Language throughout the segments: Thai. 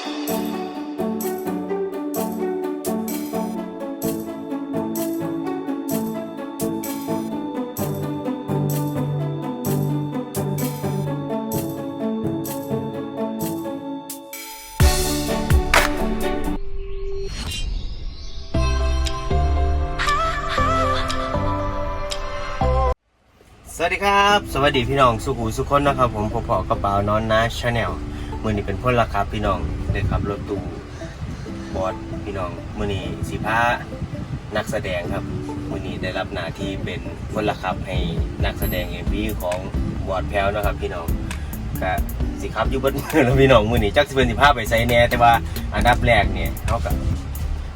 สวัสดีครับ สวัสดีพี่น้องสุขูสุขคนนะครับผมพอพอกระเป๋านอนนะชาแนล มือนี้เป็นพลละครับพี่น้องได้ขับรถตู้บอดพี่น้องมือนี้สีผ้านักแสดงครับมือนี้ได้รับหน้าที่เป็นพลละครับให้นักแสดงเอ็มวีของบอดแพลวนะครับ พี่น้องก็สิครับอยู่บนมือแล้วพี่น้องมือนี้จักสิเป็นสิภาพไปใส่แน่แต่ว่าอันดับแรกเนี่ยเขากับ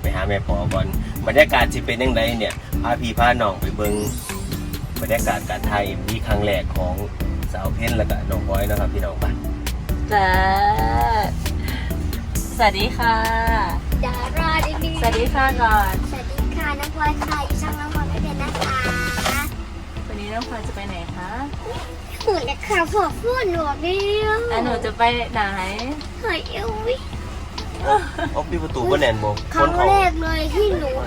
ไปหาแม่ปอก่อนบรรยากาศสิเป็นยังไงเนี่ยพาพี่พาน้องไปเบิงบรรยากาศการถ่ายมีครั้งแรกของสาวเพ้นและก็น้องบอยนะครับพี่น้องบ้า นจ้าสวัสดีค่ะ ดาราดีดีสวัสดีค่ะก่อน สวัสดีค่ะนักบอลค่ะอยู่ช่างน้ำมันไม่เป็นนะคะวันนี้น้องพลอยจะไปไหนคะหนูจะข่าวพอพูดหนูเดียวแล้วหนูจะไปไหนเฮ้ยเอ้ยโอ้พี่ประตูก็แน่นโบครั้งแรกเลยที่หนูเ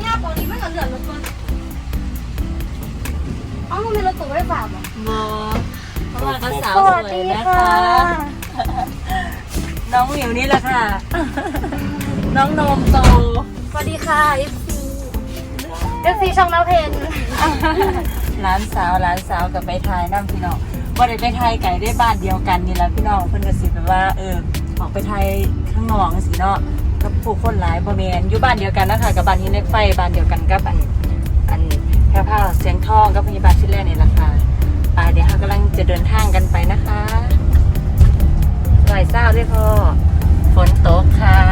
นี่ยปกติไม่กับเหลือรถตัวเอ้ามันมีรถตัวไม่ฝากเหรอโมเพราะว่าก็ สาวสวยนะคะ น้องหมิวนี่แหละค่ะ น้องนมโต สวัสดีค่ะ FC FC ช่องน้าเพนร้านสาวร้านสาวกับไปทายน้ำพี่น้องว่าได้ไปทายไก่ได้บ้านเดียวกันนี่แหละพี่น้องเพิ่นก็สิแบบว่าเออออกไปทายข้างนอกสิเนาะกับผู้คนหลายบ่แม่นอยู่บ้านเดียวกันนะคะกับบ้านหินเหล็กไฟบ้านเดียวกันกับอันอันแพร่ผ้าเสียงทองกับพยาบาลชิ้นแรกนี่แหละค่ะ ป่าเดี๋ยวเรากำลังจะเดินทางกันไปนะคะลอยเศร้าด้วยพ่อ ฝนตกค่ะ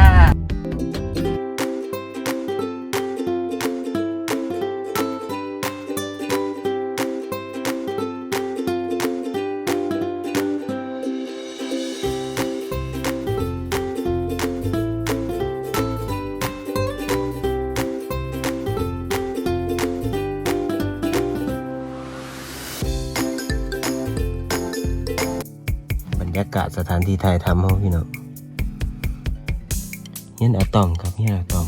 ยากาศสถานที่ถ่ายทำเขาพี่น้องเฮียนอะตอมครับเฮียนอะตอม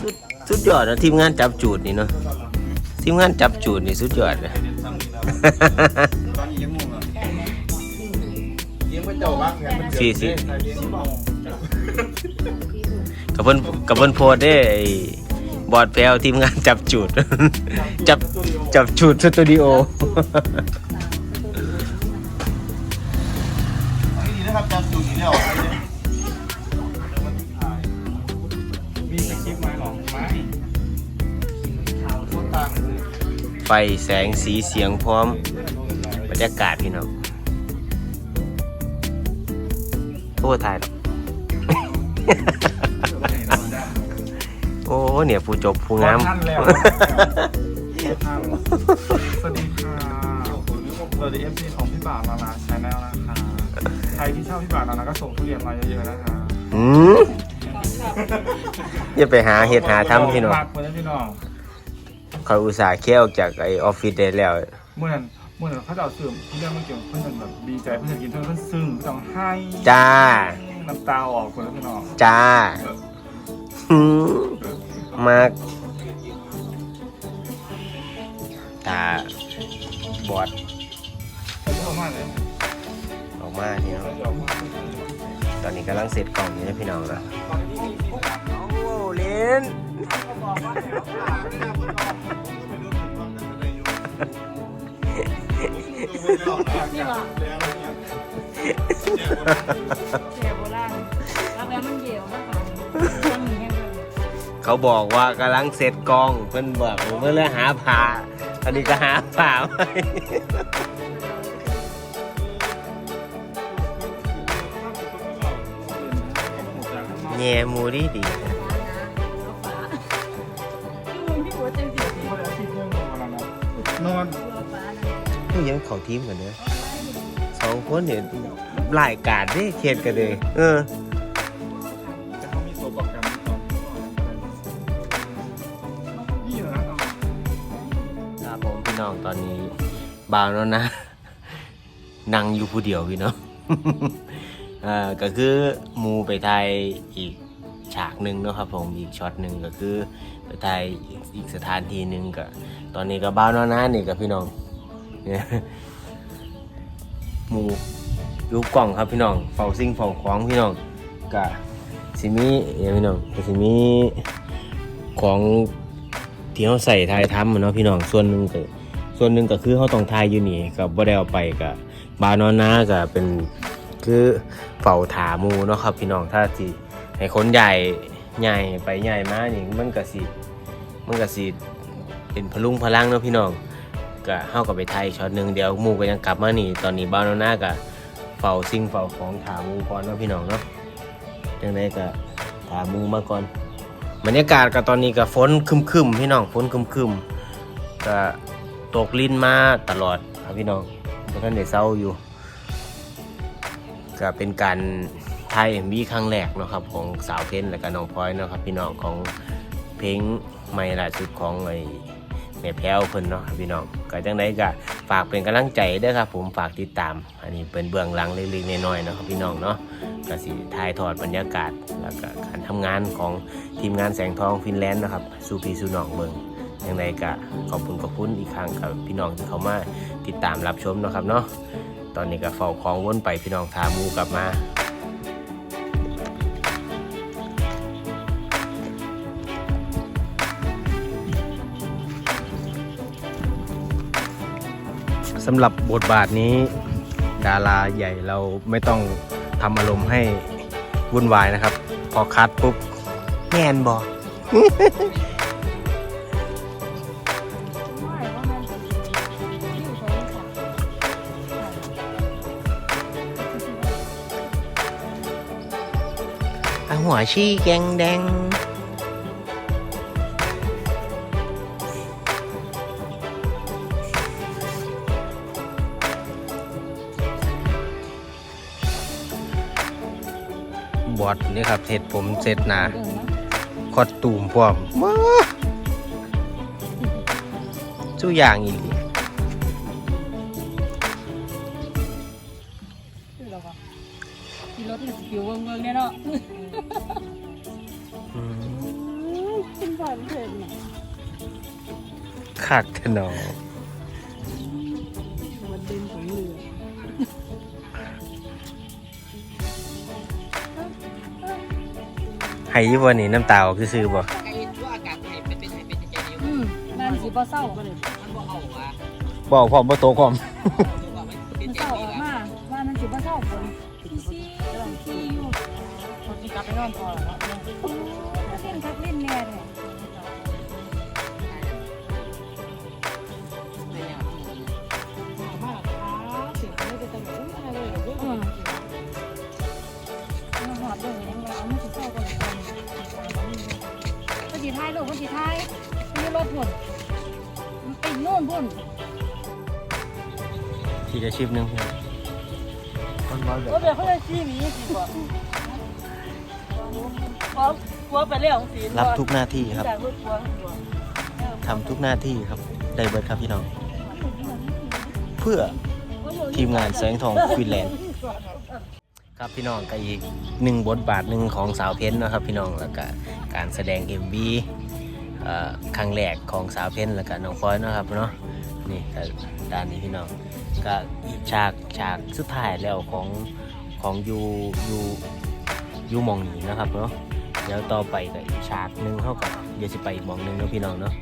สุดสุดยอดนะทีมงานจับจูดนี่เนาะทีมงานจับจูดนี่สุดยอดเลยสี่สิ กับเพิ่นกับเพิ่นโพสต์ได้ไอ้บอดแพลวทีมงานจับจูดจับจับจูดสตูดิโอมีสคริปต์ไหมหรอไม่ข่าวโคตรต่างเลยไฟแสงสีเสียงพร้อมบรรยากาศพี่น้องโอ้ถ่ายหรอก เนี่ยผู้จบผู้งามท่านแล้วท่านสวัสดีค่ะสวัสดีเอฟซีของพี่บ่าวนานาชาแนลนะคะใครที่ชอบพี่บ่าวนานาก็ส่งทุเรียนมาเยอะๆนะคะอืมอย่าไปหาเห็ดหาทำพี่น้องมากเลยนะพี่น้องเขาอุตส่าห์เคี่ยวจากไอออฟฟิศได้แล้วเมื่อนั้นเมื่อนั้นเขาจะเอาสื่อที่เรื่องมันเกี่ยวกับเพื่อนแบบดีใจเพื่อนกินเพื่อนเพื่อนซึ้งเพื่อนต้องให้จ้าน้ำตาออกคนแล้วพี่น้องจ้าหื มมากตาบอดเขาชอบมากเลยออกมาเนี่ยเขาชอบมากตอนนี้กำลังเสร็จกล่องอยู่นะพี่น้องนะโอ้เลนเขาบอกว่ากำลังเสร็จกล้องเพื่อนบอกเพื่อนเลยหาผ่าอันนี้ก็หาผ่าไว้แง่หมูดีดีนอนนี่ยังเขาทีมกันเด้อสองคนเนี่ยรายการนี่เขียนกันเลยเออ ตอนนี้บาวแล้วนะนั่งอยู่ผู้เดียวพี่น้องอ่าก็คือมูไปถ่ายอีกฉากหนึ่งนะครับผมอีกช็อตหนึ่งก็คือไปถ่ายอีกสถานที่หนึ่งก็ตอนนี้ก็บ้าวแล้วนะนี่กับพี่น้องเนี่ยมูดูกล่องครับพี่น้องเฝ้าซิ่งเฝ้าของพี่น้องก็สิมีเนี่ยพี่น้องก็สิมีของที่เขาใส่ทายทำอะเนาะพี่น้องส่วนหนึ่งก็ ส่วนหนึ่งก็คือเขาต้องทายอยู่นี่กับบ่ได้เอาไปกับบ้านอนนาก็เป็นคือเฝ้าถามูเนาะครับ พี่น้องถ้าสิให้คนใหญ่ใหญ่ไปใหญ่มานี่มันก็สิมันก็สิเป็นพลุงพลังเนาะพี่น้องก็เข้ากับไปไทยช็อตหนึ่งเดี๋ยวมูก็ยังกลับมานี่ ตอนนี้บ้านเราหน้าก็เฝ้าซิ่งเฝ้าของถามูก่อนเนาะพี่น้องเนาะจังไดก็ถามูมาก่อนบรรยากาศก็ตอนนี้ก็ฝนคึมๆพี่น้องฝนคึมๆก็ ตกลิ้นมาตลอดครับพี่น้องเพราะท่านได้เศร้าอยู่ ก็เป็นการไทยเอ็มวีครั้งแรกเนาะครับของสาวเพนและก็น้องพลอยเนาะครับพี่น้องของเพลงใหม่ล่าสุดของไอ้แม่แพ้วเพิ่นเนาะครับพี่น้องก็จังไดก็ฝากเป็นกำลังใจด้อครับผมฝากติดตาม อันนี้เป็นเบื้องหลังเล็กๆน้อยๆเนาะครับพี่น้องเนาะก็สิถ่ายทอดบรรยากาศแล้วก็การทำงานของทีมงานแสงทองฟินแลนด์นะครับสู่พี่สู่น้องเบิ่ง จังไดก็ขอบคุณขอบคุณอีกครั้งกับพี่น้องที่เขามาติดตามรับชมนะครับเนาะตอนนี้ก็เฝ้าของวนไปพี่น้องทามูกลับมาสำหรับบทบาทนี้ ดาราใหญ่เราไม่ต้องทำอารมณ์ให้วุ่นวายนะครับ พอคัดปุ๊บแงนบอ หัวชี้แกงแดง บอดนี่ครับเสร็จผมเสร็จหนาคอดตูมพร้อมว้าสู้อย่างอีก ขี่รถมันสิผิวเบิ่งเนี่ยเนาะขึ้นผ่านเพลินน่ะคักถนอวันเด่นของเรือให้อยี่วันนี้น้ำตาออกซื่อๆบ่อืมนั่นสิบ่เศร้าก็เลยบอกพร้อมบ่โตพร้อมมันเศร้าออกมาว่ามันสิบ่เศร้าฝนพี่ซี่พี่อยู่คน กลับไปนอนพอแล้วเนาะมาเล่นคักเล่นแน่เลยอืมมาหอดเลยยังไงเอามาสิเศร้าก่อนคนสีไทยลูกคนสีไทยมีรถพุ่นไปโน่นพุ่นทีละชิปหนึงรถเดี๋ยวเขาเลยชี้หนีสิบ่ พร้อมกลัวไปเรื่องของสีรับทุกหน้าที่ครับ จากรถกลัวกลัวทำทุกหน้าที่ครับ ได้เบิร์ดครับพี่น้อง เพื่อทีมงานแสงทองฟินแลนด์ครับพี่น้องก็อีกหนึ่งบทบาทหนึ่งของสาวเพ้นนะครับพี่น้องแล้วก็การแสดง MV เอ่อครั้งแรกของสาวเพ้นแล้วก็น้องฟอยนะครับเนาะนี่ก็ด้านนี้พี่น้องก็อีกฉากฉากสุดท้ายแล้วของของยูยู ยู่มองนี้นะครับเนาะเดี๋ยวต่อไปก็อีกฉากหนึ่งเข้ากับเดี๋ยวจะไปอีกมองหนึงเนาะพี่น้องเนาะ